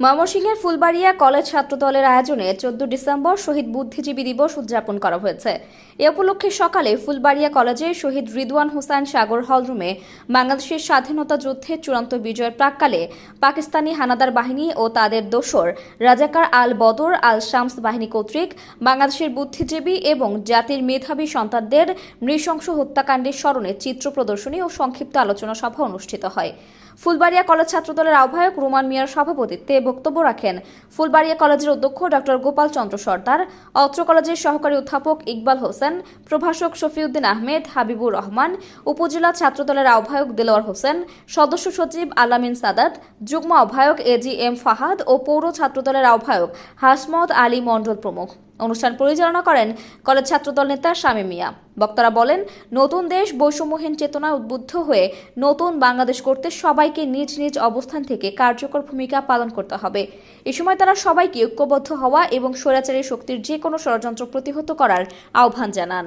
ময়মনসিংহের ফুলবাড়িয়া কলেজ ছাত্রদলের আয়োজনে চোদ্দ ডিসেম্বর শহীদ বুদ্ধিজীবী দিবস উদযাপন করা হয়েছে। এ উপলক্ষে সকালে ফুলবাড়িয়া কলেজে শহীদ রিদওয়ান হোসেন সাগর হলরুমে বাংলাদেশের স্বাধীনতা যুদ্ধে চূড়ান্ত বিজয়ের প্রাককালে পাকিস্তানি হানাদার বাহিনী ও তাদের দোসর রাজাকার আল বদর আল শামস বাহিনী কর্তৃক বাংলাদেশের বুদ্ধিজীবী এবং জাতির মেধাবী সন্তানদের নৃশংস হত্যাকাণ্ডের স্মরণে চিত্র প্রদর্শনী ও সংক্ষিপ্ত আলোচনা সভা অনুষ্ঠিত হয়। ফুলবাড়িয়া কলেজ ছাত্রদলের আহ্বায়ক রোমান মিয়ার সভাপতিত্বে বক্তব্য রাখেন। ফুলবাড়িয়া কলেজের অধ্যক্ষ ডক্টর গোপাল চন্দ্র সর্দার, অত্র কলেজের সহকারী অধ্যাপক ইকবাল হোসেন, প্রভাষক শফিউদ্দিন আহমেদ, হাবিবুর রহমান, উপজেলা ছাত্রদলের আহ্বায়ক দেলোয়ার হোসেন, সদস্য সচিব আলামিন সাদাত, যুগ্ম আহ্বায়ক জি এম ফাহাদ ও পৌর ছাত্রদলের আহ্বায়ক হাসমত আলী মন্ডল প্রমুখ। অনুষ্ঠান পরিচালনা করেন কলেজ ছাত্রদল নেতা শামীম মিয়া। বক্তারা বলেন, নতুন দেশ বৈষম্যহীন চেতনায় উদ্বুদ্ধ হয়ে নতুন বাংলাদেশ করতে সবাইকে নিজ নিজ অবস্থান থেকে কার্যকর ভূমিকা পালন করতে হবে। এ সময় তারা সবাইকে ঐক্যবদ্ধ হওয়া এবং স্বৈরাচারী শক্তির যে কোনো ষড়যন্ত্র প্রতিহত করার আহ্বান জানান।